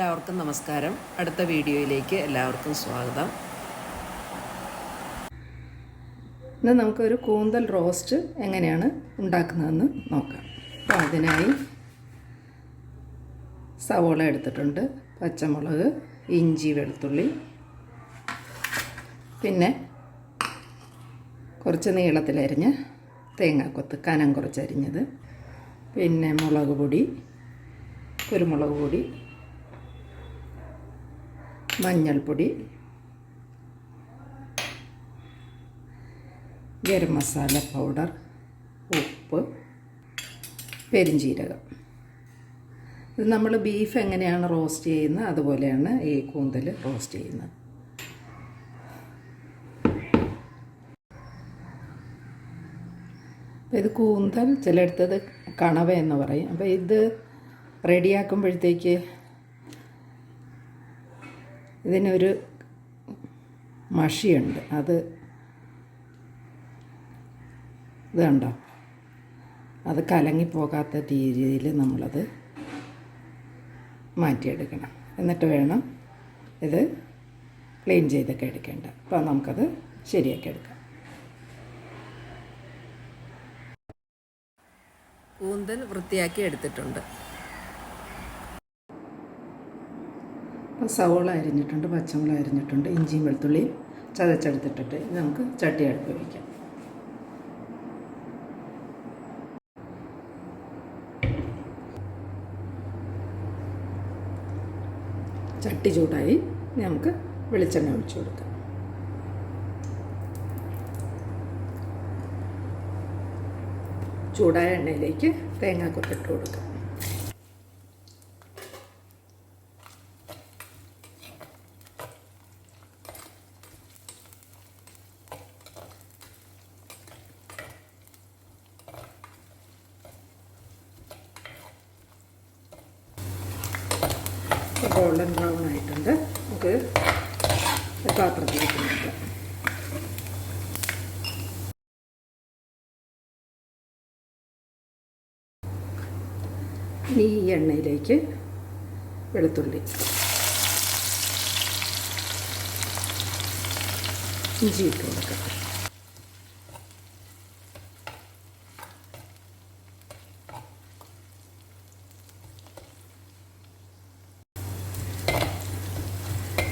എല്ലാവർക്കും നമസ്കാരം. അടുത്ത വീഡിയോയിലേക്ക് എല്ലാവർക്കും സ്വാഗതം. ഇന്ന് നമുക്കൊരു കൂന്തൽ റോസ്റ്റ് എങ്ങനെയാണ് ഉണ്ടാക്കുന്നതെന്ന് നോക്കാം. അപ്പോൾ അതിനായി സവോള എടുത്തിട്ടുണ്ട് പച്ചമുളക് ഇഞ്ചി വെളുത്തുള്ളി പിന്നെ കുറച്ച് നീളത്തിലരിഞ്ഞ് തേങ്ങാക്കൊത്ത് കനം കുറച്ചരിഞ്ഞത് പിന്നെ മുളക് പൊടി കുരുമുളക് പൊടി മഞ്ഞൾപ്പൊടി ഗരം മസാല പൗഡർ ഉപ്പ് പെരിഞ്ചീരകം. ഇത് നമ്മൾ ബീഫ് എങ്ങനെയാണ് റോസ്റ്റ് ചെയ്യുന്നത്? അതുപോലെയാണ് ഈ കൂന്തൽ റോസ്റ്റ് ചെയ്യുന്നത്. ഇത് കൂന്തൽ ചിലയിടത്തത് കണവ എന്ന് പറയും. അപ്പോൾ ഇത് റെഡിയാക്കുമ്പോഴത്തേക്ക് ഇതിനൊരു മഷിയുണ്ട്. അത് ഇത് കണ്ടോ അത് കലങ്ങിപ്പോകാത്ത രീതിയിൽ നമ്മളത് മാറ്റിയെടുക്കണം. എന്നിട്ട് വേണം ഇത് ക്ലീൻ ചെയ്തൊക്കെ എടുക്കേണ്ട. അപ്പോൾ നമുക്കത് ശരിയാക്കി എടുക്കാം. കൂന്തൽ വൃത്തിയാക്കി എടുത്തിട്ടുണ്ട്. സവോള അരിഞ്ഞിട്ടുണ്ട് പച്ചമുളക് അരിഞ്ഞിട്ടുണ്ട് ഇഞ്ചിയും വെളുത്തുള്ളിയും ചതച്ചെടുത്തിട്ടിട്ട് നമുക്ക് ചട്ടി അടുപ്പ് വയ്ക്കാം ചട്ടി ചൂടായി നമുക്ക് വെളിച്ചെണ്ണ ഒഴിച്ചു കൊടുക്കാം. ചൂടായ എണ്ണയിലേക്ക് തേങ്ങാക്കൊത്തിട്ട് കൊടുക്കാം. ഗോൾഡൻ ബ്രൗൺ ആയിട്ടുണ്ട്. നമുക്ക് പാത്രത്തിലേക്ക് മാറ്റാം ഇനി ഈ എണ്ണയിലേക്ക് വെളുത്തുള്ളി ഇഞ്ചി ഇട്ട് കൊടുക്കാം.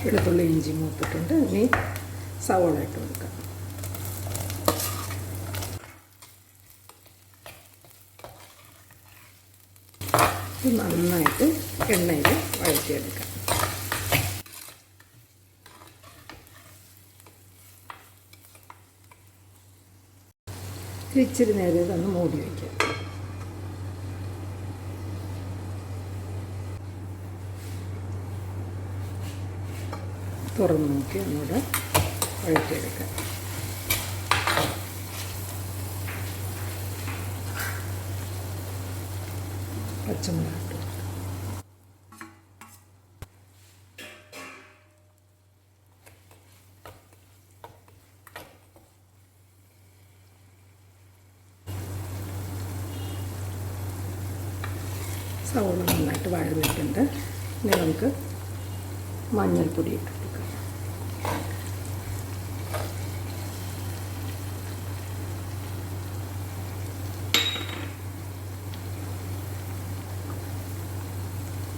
വെളുത്തുള്ളി ഇഞ്ചി മൂത്തിട്ടുണ്ട്. ഇനി സവോള ഇട്ട് കൊടുക്കാം ഇത് നന്നായിട്ട് എണ്ണയിൽ വഴറ്റിയെടുക്കാം. ഇച്ചിരി നേരം ഇതൊന്ന് മൂടി വയ്ക്കാം തുറന്ന് നോക്കി ഒന്നുകൂടെ വഴറ്റിയെടുക്കാം. പച്ചമുളക്. സവോള നന്നായിട്ട് വഴന്നിട്ടുണ്ട്. ഇനി നമുക്ക് മഞ്ഞൾപ്പൊടി ഇട്ട് കൊടുക്കാം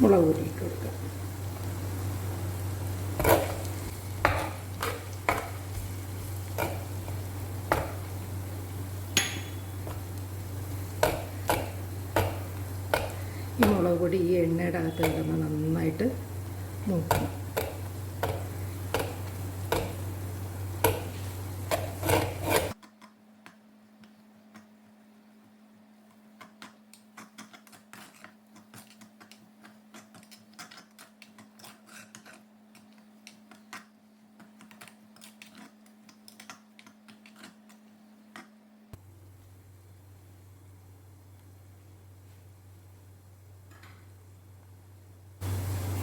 മുളക് പൊടി കൊടുക്കുക ഈ മുളക് പൊടി ഈ എണ്ണയുടെ അകത്ത് കിടന്ന് നന്നായിട്ട് മൂക്കണം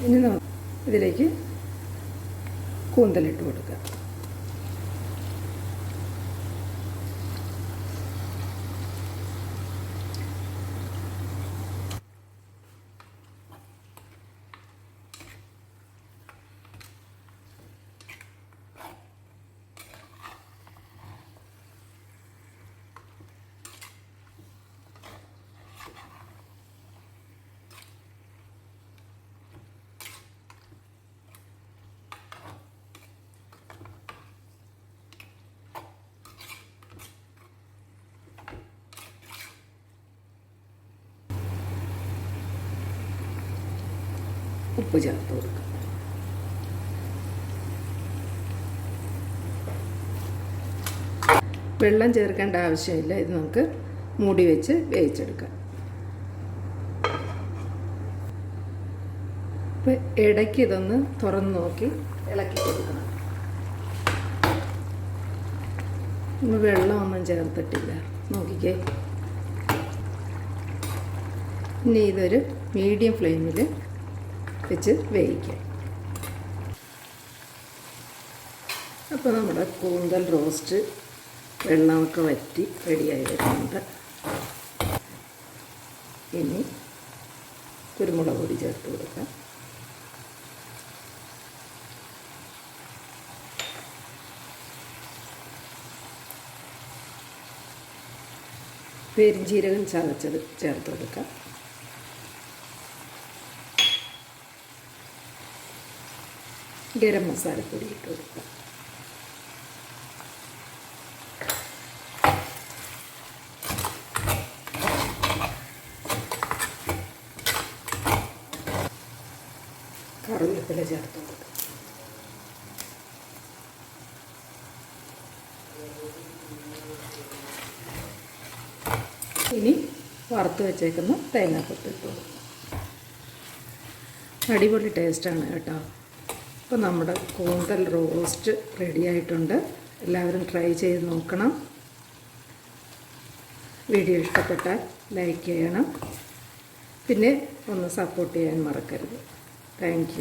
ഇനി ന- ഇതിലേക്ക് കൂന്തലിട്ട് കൊടുക്കുക. ഉപ്പ് ചേർത്ത് കൊടുക്കുക വെള്ളം ചേർക്കേണ്ട ആവശ്യമില്ല. ഇത് നമുക്ക് മൂടി വെച്ച് വേവിച്ചെടുക്കാം. ഇപ്പം ഇടയ്ക്ക് ഇതൊന്ന് തുറന്ന് നോക്കി ഇളക്കി കൊടുക്കണം. വെള്ളമൊന്നും ചേർത്തിട്ടില്ല. നോക്കിക്കേ. ഇനി ഇതൊരു മീഡിയം ഫ്ലെയിമിൽ വെച്ച് വേവിക്കാം അപ്പോൾ നമ്മുടെ കൂന്തൽ റോസ്റ്റ് വെള്ളമൊക്കെ വറ്റി റെഡിയായി വരുന്നുണ്ട്. ഇനി കുരുമുളക് പൊടി ചേർത്ത് കൊടുക്കാം. പെരിഞ്ജീരകം ചതച്ചത് ചേർത്ത് കൊടുക്കാം. ഗരം മസാലപ്പൊടി ഇട്ട് കൊടുക്കുക കറിവേപ്പില ചേർത്ത് കൊടുക്കുക ഇനി വറുത്ത് വെച്ചേക്കുന്ന തേങ്ങാക്കൊത്ത് ഇട്ട് കൊടുക്കുക അടിപൊളി ടേസ്റ്റാണ് കേട്ടോ. അപ്പോൾ നമ്മുടെ കൂന്തൽ റോസ്റ്റ് റെഡി ആയിട്ടുണ്ട്. എല്ലാവരും ട്രൈ ചെയ്ത് നോക്കണം. വീഡിയോ ഇഷ്ടപ്പെട്ടാൽ ലൈക്ക് ചെയ്യണം. പിന്നെ ഒന്ന് സപ്പോർട്ട് ചെയ്യാൻ മറക്കരുത്. താങ്ക്